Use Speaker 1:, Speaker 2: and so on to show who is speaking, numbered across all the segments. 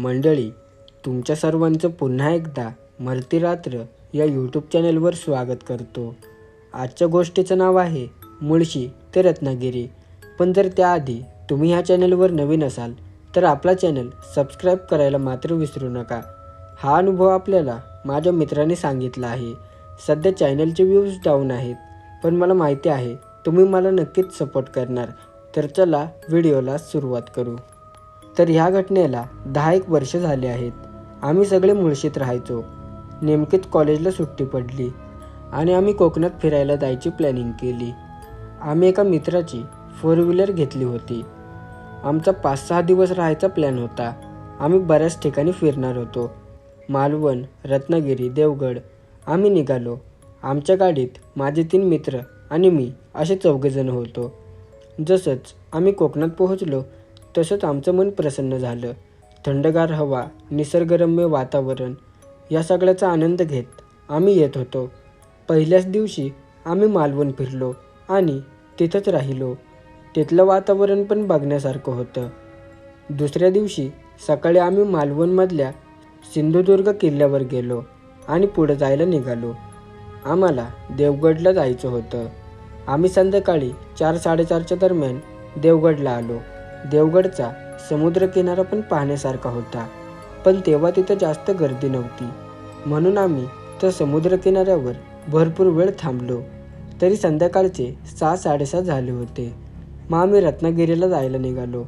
Speaker 1: मंडळी तुमच्या सर्वांचं पुन्हा एकदा मरती रात्र या यूट्यूब चॅनलवर स्वागत करतो. आजच्या गोष्टीचं नाव आहे मुळशी ते रत्नागिरी. पण जर त्याआधी तुम्ही ह्या चॅनलवर नवीन असाल तर आपला चॅनल सबस्क्राईब करायला मात्र विसरू नका. हा अनुभव आपल्याला माझ्या मित्राने सांगितला आहे. सध्या चॅनलचे व्ह्यूज डाऊन आहेत पण मला माहिती आहे तुम्ही मला नक्कीच सपोर्ट करणार. तर चला व्हिडिओला सुरुवात करू. तर ह्या घटनेला दहा एक वर्ष झाले आहेत. आम्ही सगळे मुळशीत राहायचो. नेमकीच कॉलेजला सुट्टी पडली आणि आम्ही कोकणात फिरायला जायची प्लॅनिंग केली. आम्ही एका मित्राची फोर व्हीलर घेतली होती. आमचा पाच सहा दिवस राहायचा प्लॅन होता. आम्ही बऱ्याच ठिकाणी फिरणार होतो. मालवण रत्नागिरी देवगड आम्ही निघालो. आमच्या गाडीत माझे तीन मित्र आणि मी असे चौघेजण होतो. जसंच आम्ही कोकणात पोहोचलो तसंच आमचं मन प्रसन्न झालं. थंडगार हवा निसर्गरम्य वातावरण या सगळ्याचा आनंद घेत आम्ही येत होतो. पहिल्याच दिवशी आम्ही मालवण फिरलो आणि तिथंच राहिलो. तिथलं वातावरण पण बघण्यासारखं होतं. दुसऱ्या दिवशी सकाळी आम्ही मालवणमधल्या सिंधुदुर्ग किल्ल्यावर गेलो आणि पुढे जायला निघालो. आम्हाला देवगडला जायचं होतं. आम्ही संध्याकाळी चार साडेचारच्या दरम्यान देवगडला आलो. देवगडचा समुद्रकिनारा पण पाहण्यासारखा होता. पण तेव्हा तिथं जास्त गर्दी नव्हती. म्हणून आम्ही त्या समुद्रकिनाऱ्यावर भरपूर वेळ थांबलो. तरी संध्याकाळचे सहा साडेसहा झाले होते. मग आम्ही रत्नागिरीला जायला निघालो.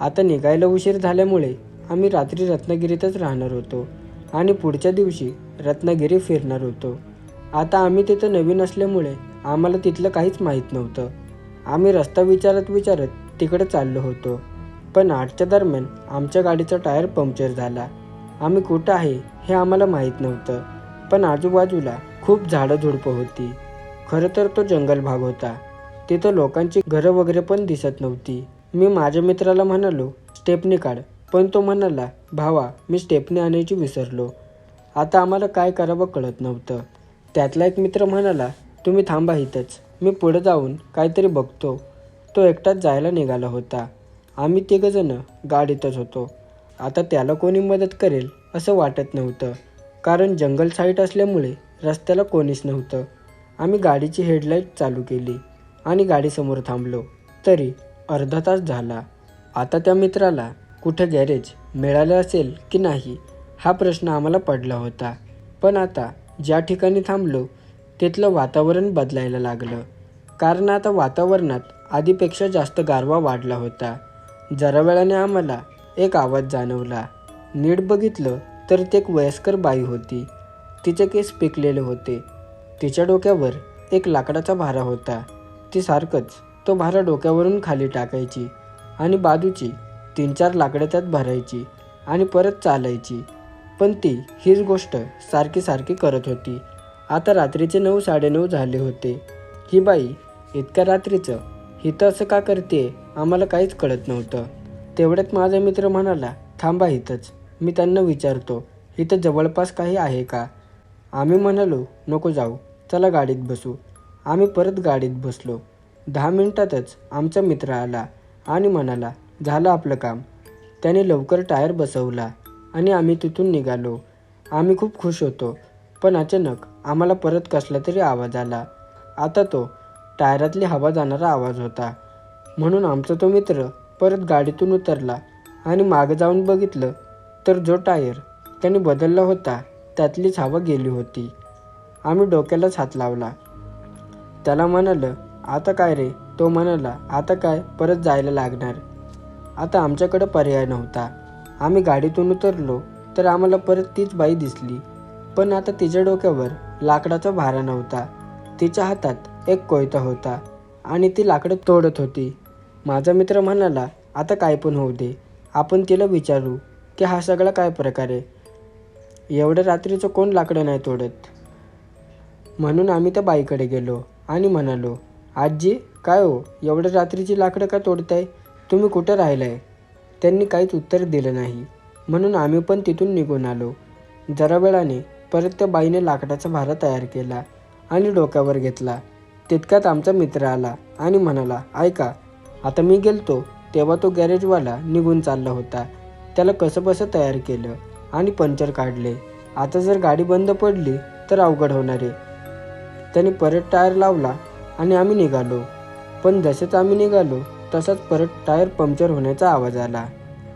Speaker 1: आता निघायला उशीर झाल्यामुळे आम्ही रात्री रत्नागिरीतच राहणार होतो आणि पुढच्या दिवशी रत्नागिरी फिरणार होतो. आता आम्ही तिथं नवीन असल्यामुळे आम्हाला तिथलं काहीच माहीत नव्हतं. आम्ही रस्ता विचारत विचारत तिकडे चाललो होतो. पण आठच्या दरम्यान आमच्या गाडीचा टायर पंक्चर झाला. आम्ही कुठं आहे हे आम्हाला माहीत नव्हतं. पण आजूबाजूला खूप झाडं झुडपं होती. खरं तर तो जंगल भाग होता. तिथं लोकांची घरं वगैरे पण दिसत नव्हती. मी माझ्या मित्राला म्हणालो स्टेपनी काढ. पण तो म्हणाला भावा मी स्टेपनी आणायची विसरलो. आता आम्हाला काय करावं कळत नव्हतं. त्यातला एक मित्र म्हणाला तुम्ही थांबा इथंच. मी पुढे जाऊन काहीतरी बघतो. तो एकटाच जायला निघाला होता. आम्ही तिघंजणं गाडीतच होतो. आता त्याला कोणी मदत करेल असं वाटत नव्हतं. कारण जंगल साईट असल्यामुळे रस्त्याला कोणीच नव्हतं. आम्ही गाडीची हेडलाईट चालू केली आणि गाडीसमोर थांबलो. तरी अर्धा तास झाला. आता त्या मित्राला कुठं गॅरेज मिळालं असेल की नाही हा प्रश्न आम्हाला पडला होता. पण आता ज्या ठिकाणी थांबलो तिथलं वातावरण बदलायला लागलं. कारण आता वातावरणात आधीपेक्षा जास्त गारवा वाढला होता. जरा वेळाने आम्हाला एक आवाज जाणवला. नीट बघितलं तर ती एक वयस्कर बाई होती. तिचे केस पिकलेले होते. तिच्या डोक्यावर एक लाकडाचा भारा होता. ती सारखंच तो भारा डोक्यावरून खाली टाकायची आणि बाजूची तीन चार लाकडं त्यात भरायची आणि परत चालायची. पण ती हीच गोष्ट सारखी सारखी करत होती. आता रात्रीचे नऊ साडेनऊ झाले होते. ही बाई इतक्या रात्रीचं इथं असं का करते आम्हाला काहीच कळत नव्हतं. तेवढ्यात माझा मित्र म्हणाला थांबा इथंच. मी त्यांना विचारतो. इथं जवळपास काही आहे का? आम्ही म्हणालो नको जाऊ. चला गाडीत बसू. आम्ही परत गाडीत बसलो. दहा मिनिटातच आमचा मित्र आला आणि म्हणाला झालं आपलं काम. त्याने लवकर टायर बसवला आणि आम्ही तिथून निघालो. आम्ही खूप खुश होतो पण अचानक आम्हाला परत कसला तरी आवाज आला. आता तो टायरातली हवा जाणारा आवाज होता. म्हणून आमचा तो मित्र परत गाडीतून उतरला आणि मागं जाऊन बघितलं तर जो टायर त्याने बदलला होता त्यातलीच हवा गेली होती. आम्ही डोक्यालाच हात लावला. त्याला म्हणालं आता काय रे? तो म्हणाला आता काय? परत जायला लागणार. आता आमच्याकडं पर्याय नव्हता. आम्ही गाडीतून उतरलो तर आम्हाला परत तीच बाई दिसली. पण आता तिच्या डोक्यावर लाकडाचा भारा नव्हता. तिच्या हातात एक कोयता होता आणि ती लाकडं तोडत होती. माझा मित्र म्हणाला आता काय पण होऊ दे. आपण तिला विचारू की हा सगळा काय प्रकार आहे? एवढ्या रात्रीचं कोण लाकडं नाही तोडत? म्हणून आम्ही त्या बाईकडे गेलो आणि म्हणालो आजी काय हो? एवढ्या रात्रीची लाकडं का तोडताय? तुम्ही कुठं राहिलाय? त्यांनी काहीच उत्तर दिलं नाही. म्हणून आम्ही पण तिथून निघून आलो. जरा वेळाने परत त्या बाईने लाकडाचा भारा तयार केला आणि डोक्यावर घेतला. तितक्यात आमचा मित्र आला आणि म्हणाला ऐका आता मी गेलतो तेव्हा तो गॅरेजवाला निघून चालला होता. त्याला कसंबसं तयार केलं आणि पंचर काढले. आता जर गाडी बंद पडली तर अवघड होणार आहे. त्याने परत टायर लावला आणि आम्ही निघालो. पण जसेच आम्ही निघालो तसाच परत टायर पंक्चर होण्याचा आवाज आला.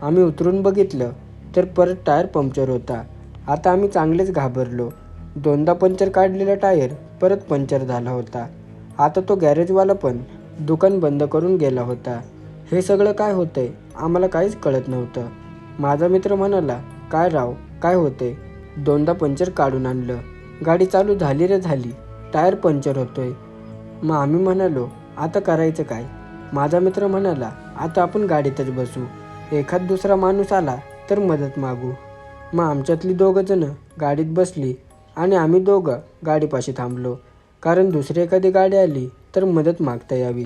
Speaker 1: आम्ही उतरून बघितलं तर परत टायर पंक्चर होता. आता आम्ही चांगलेच घाबरलो. दोनदा पंक्चर काढलेला टायर परत पंक्चर झाला होता. आता तो गॅरेजवाला पण दुकान बंद करून गेला होता. हे सगळं काय होतंय? आम्हाला काहीच कळत नव्हतं. माझा मित्र म्हणाला काय राव काय होते दोनदा पंक्चर काढून आणलं. गाडी चालू झाली रे झाली. टायर पंक्चर होतोय. मग आम्ही म्हणालो आता करायचं काय? माझा मित्र म्हणाला आता आपण गाडीतच बसू. एखाद दुसरा माणूस आला तर मदत मागू. मग आमच्यातली दोघं जण गाडीत बसली आणि आम्ही दोघं गाडीपाशी थांबलो. कारण दुसरी एखादी गाडी आली तर मदत मागता यावी.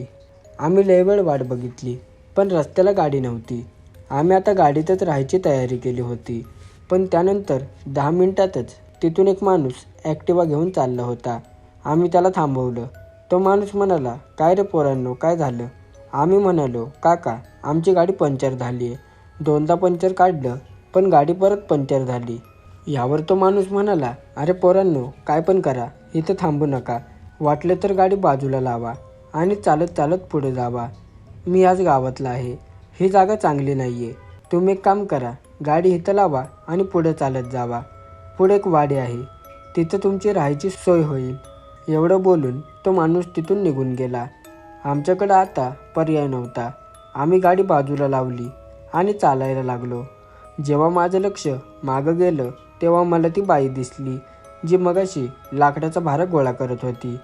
Speaker 1: आम्ही लय वेळ वाट बघितली पण रस्त्याला गाडी नव्हती. आम्ही आता गाडीतच राहायची तयारी केली होती पण त्यानंतर दहा मिनिटातच तिथून एक माणूस ॲक्टिवा घेऊन चालला होता. आम्ही त्याला थांबवलं. तो माणूस म्हणाला काय रे पोरांनो काय झालं? आम्ही म्हणालो काका आमची गाडी पंक्चर झाली आहे दोनदा पंक्चर काढलं पण गाडी परत पंक्चर झाली. यावर तो माणूस म्हणाला अरे पोरांनो काय पण करा इथं थांबू नका. वाटलं तर गाडी बाजूला लावा आणि चालत चालत पुढे जावा. मी आज गावातला आहे. ही जागा चांगली नाही आहे तुम्ही एक काम करा गाडी इथं लावा आणि पुढे चालत जावा. पुढे एक वाडी आहे. तिथं तुमची राहायची सोय होईल. एवढं बोलून तो माणूस तिथून निघून गेला. आमच्याकडं आता पर्याय नव्हता. आम्ही गाडी बाजूला लावली आणि चालायला लागलो. जेव्हा माझं लक्ष मागं गेलं तेव्हा मला ती बाई दिसली जी मगाशी लाकडाचा भारक गोळा करत होती.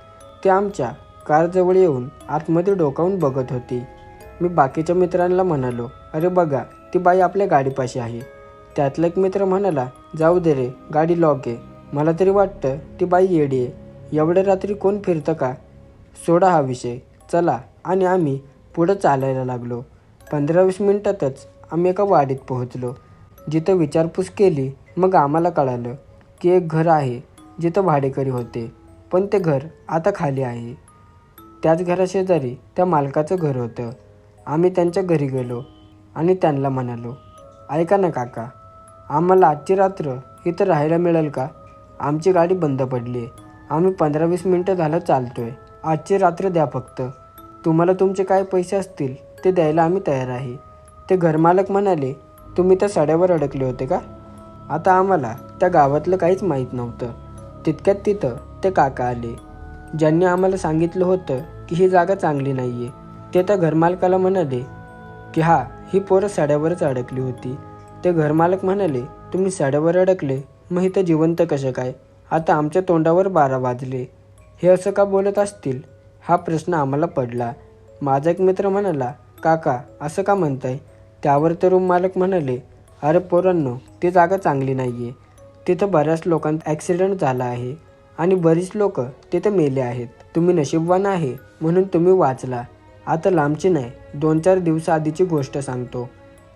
Speaker 1: ती आमच्या कारजवळ येऊन आतमध्ये डोकावून बघत होती. मी बाकीच्या मित्रांना म्हणालो अरे बघा ती बाई आपल्या गाडीपाशी आहे. त्यातला एक मित्र म्हणाला जाऊ दे रे गाडी लॉक आहे. मला तरी वाटतं ती बाई येडी आहे. एवढ्या रात्री कोण फिरतं का? सोडा हा विषय. चला. आणि आम्ही पुढं चालायला लागलो. पंधरा वीस मिनटातच आम्ही एका वाडीत पोहोचलो. जिथं विचारपूस केली मग आम्हाला कळालं की एक घर आहे जिथं भाडेकरी होते. पण ते घर आता खाली आहे. त्याच घराशेजारी त्या मालकाचं घर होतं. आम्ही त्यांच्या घरी गेलो आणि त्यांना म्हणालो ऐका ना काका आम्हाला आजची रात्र इथं राहायला मिळेल का? आमची गाडी बंद पडली. आहे आम्ही पंधरा वीस मिनटं झालं चालतोय. आजची रात्र द्या फक्त. तुम्हाला तुमचे काय पैसे असतील ते द्यायला आम्ही तयार आहे. ते घरमालक म्हणाले तुम्ही त्या सड्यावर अडकले होते का? आता आम्हाला त्या गावातलं काहीच माहीत नव्हतं. तितक्यात तिथं ते काका आले. ज्यांनी आम्हाला सांगितलं होतं की ही जागा चांगली नाही आहे ते त्या घरमालकाला म्हणाले की हा ही पोरं साड्यावरच अडकली होती. ते घरमालक म्हणाले तुम्ही साड्यावर अडकले मग इथं जिवंत कसे काय? आता आमच्या तोंडावर बारा वाजले. हे असं का बोलत असतील? हा प्रश्न आम्हाला पडला. माझा एक मित्र म्हणाला काका असं का म्हणताय? त्यावर तर रूम मालक म्हणाले अरे पोरांनो ती जागा चांगली नाही आहे तिथं बऱ्याच लोकांचा ॲक्सिडेंट झाला आहे आणि बरीच लोक तिथं मेले आहेत. तुम्ही नशीबवान आहे म्हणून तुम्ही वाचला. आता लांबची नाही दोन चार दिवसाआधीची गोष्ट सांगतो.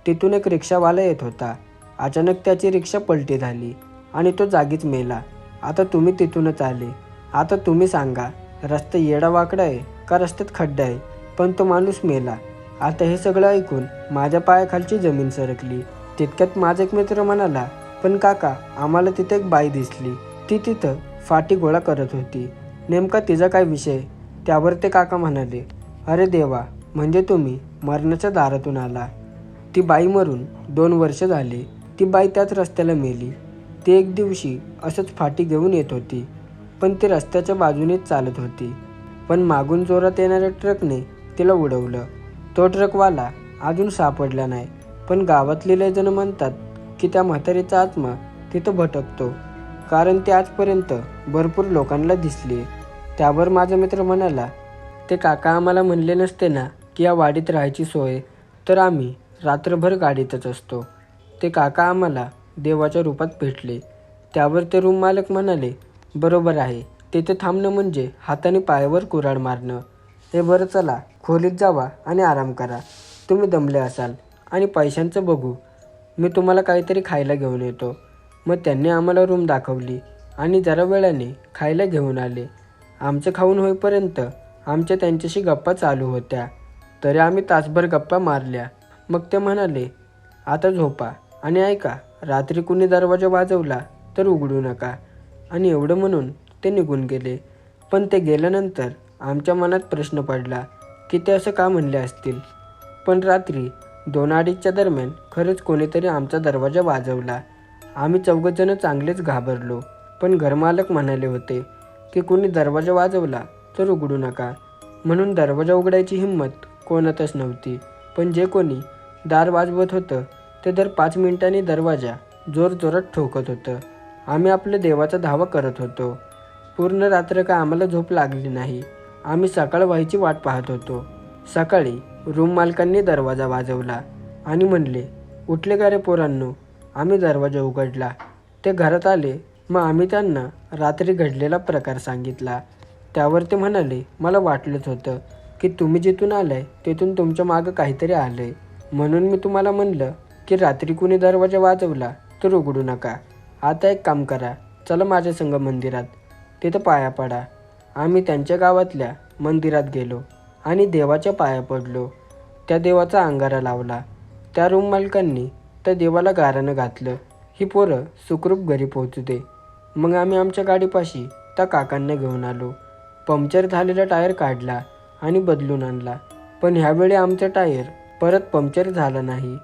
Speaker 1: तिथून एक रिक्षावाला येत होता. अचानक त्याची रिक्षा पलटी झाली आणि तो जागीच मेला. आता तुम्ही तिथूनच आले. आता तुम्ही सांगा रस्ता येडावाकडा आहे का रस्त्यात खड्डा आहे? पण तो माणूस मेला. आता हे सगळं ऐकून माझ्या पायाखालची जमीन सरकली. तितक्यात माझा एक मित्र म्हणाला पण काका आम्हाला तिथे एक बाई दिसली. ती तिथं फाटी गोळा करत होती. नेमका तिचा काय विषय? त्यावर ते काका म्हणाले अरे देवा म्हणजे तुम्ही मरणाच्या दारातून आला. ती बाई मरून दोन वर्ष झाली. ती बाई त्याच रस्त्याला मेली. ती एक दिवशी असंच फाटी घेऊन येत होती पण ती रस्त्याच्या बाजूनेच चालत होती. पण मागून जोरात येणाऱ्या ट्रकने तिला उडवलं. तो ट्रकवाला अजून सापडला नाही. पण गावातले लय जण म्हणतात की त्या म्हातारीचा आत्मा तिथं भटकतो. कारण ती आजपर्यंत भरपूर लोकांना दिसली. त्यावर माझा मित्र म्हणाला ते काका आम्हाला म्हणले नसते ना की या वाडीत राहायची सोय? तर आम्ही रात्रभर गाडीतच असतो. ते काका आम्हाला देवाच्या रूपात भेटले. त्यावर ते रूम मालक म्हणाले बरोबर आहे. तिथे थांबणं म्हणजे हाताने पायावर कुऱ्हाड मारणं. हे बरं चला खोलीत जावा आणि आराम करा. तुम्ही दमले असाल. आणि पैशांचं बघू. मी तुम्हाला काहीतरी खायला घेऊन येतो. मग त्यांनी आम्हाला रूम दाखवली आणि जरा वेळाने खायला घेऊन आले. आमचं खाऊन होईपर्यंत आमच्या त्यांच्याशी गप्पा चालू होत्या. तरी आम्ही तासभर गप्पा मारल्या. मग ते म्हणाले आता झोपा आणि ऐका रात्री कुणी दरवाजा वाजवला तर उघडू नका. आणि एवढं म्हणून ते निघून गेले. पण ते गेल्यानंतर आमच्या मनात प्रश्न पडला की ते असं का म्हणले असतील? पण रात्री दोन अडीचच्या दरम्यान खरंच कोणीतरी आमचा दरवाजा वाजवला. आम्ही चौघजणं चांगलेच घाबरलो पण घरमालक म्हणाले होते की कोणी दरवाजा वाजवला तर उघडू नका. म्हणून दरवाजा उघडायची हिंमत कोणातच नव्हती. पण जे कोणी दार वाजवत होतं ते दर पाच मिनिटांनी दरवाजा जोरजोरात ठोकत होतं. आम्ही आपल्या देवाचा धावा करत होतो. पूर्ण रात्र का आम्हाला झोप लागली नाही. आम्ही सकाळ व्हायची वाट पाहत होतो. सकाळी रूम मालकांनी दरवाजा वाजवला आणि म्हणले उठले का रे पोरांनो? आम्ही दरवाजा उघडला. ते घरात आले. मग आम्ही त्यांना रात्री घडलेला प्रकार सांगितला. त्यावर ते म्हणाले मला वाटलंच होतं की तुम्ही जिथून आलाय तिथून तुमच्या मागं काहीतरी आलंय. म्हणून मी तुम्हाला म्हणलं की रात्री कुणी दरवाजा वाजवला तर उघडू नका. आता एक काम करा. चला माझ्या संग मंदिरात. तिथं पाया पडा. आम्ही त्यांच्या गावातल्या मंदिरात गेलो. आणि देवाच्या पाया पडलो. त्या देवाचा अंगारा लावला. त्या रूम मालकांनी त्या देवाला गारानं घातलं. ही पोरं सुखरूप घरी पोहोचू दे मग आम्ही आमच्या गाडीपाशी त्या काकांना घेऊन आलो. पंक्चर झालेला टायर काढला आणि बदलून आणला. पण ह्यावेळी आमचा टायर परत पंक्चर झाला नाही.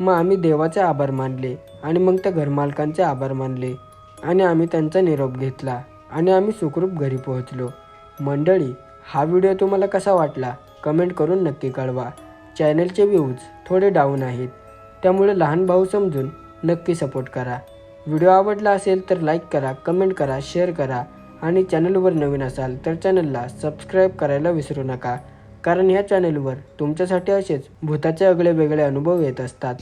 Speaker 1: मग आम्ही देवाचे आभार मानले आणि मग त्या घरमालकांचे आभार मानले आणि आम्ही त्यांचा निरोप घेतला आणि आम्ही सुखरूप घरी पोहोचलो. मंडळी हा व्हिडिओ तुम्हाला कसा वाटला कमेंट करून नक्की कळवा. चॅनलचे व्ह्यूज थोडे डाऊन आहेत त्यामुळे लहान भाऊ समजून नक्की सपोर्ट करा. व्हिडिओ आवडला असेल तर लाईक करा कमेंट करा शेअर करा आणि चॅनलवर नवीन असाल तर चॅनलला सबस्क्राईब करायला विसरू नका. कारण ह्या चॅनलवर तुमच्यासाठी असेच भूताचे अगळे वेगळे अनुभव येत असतात.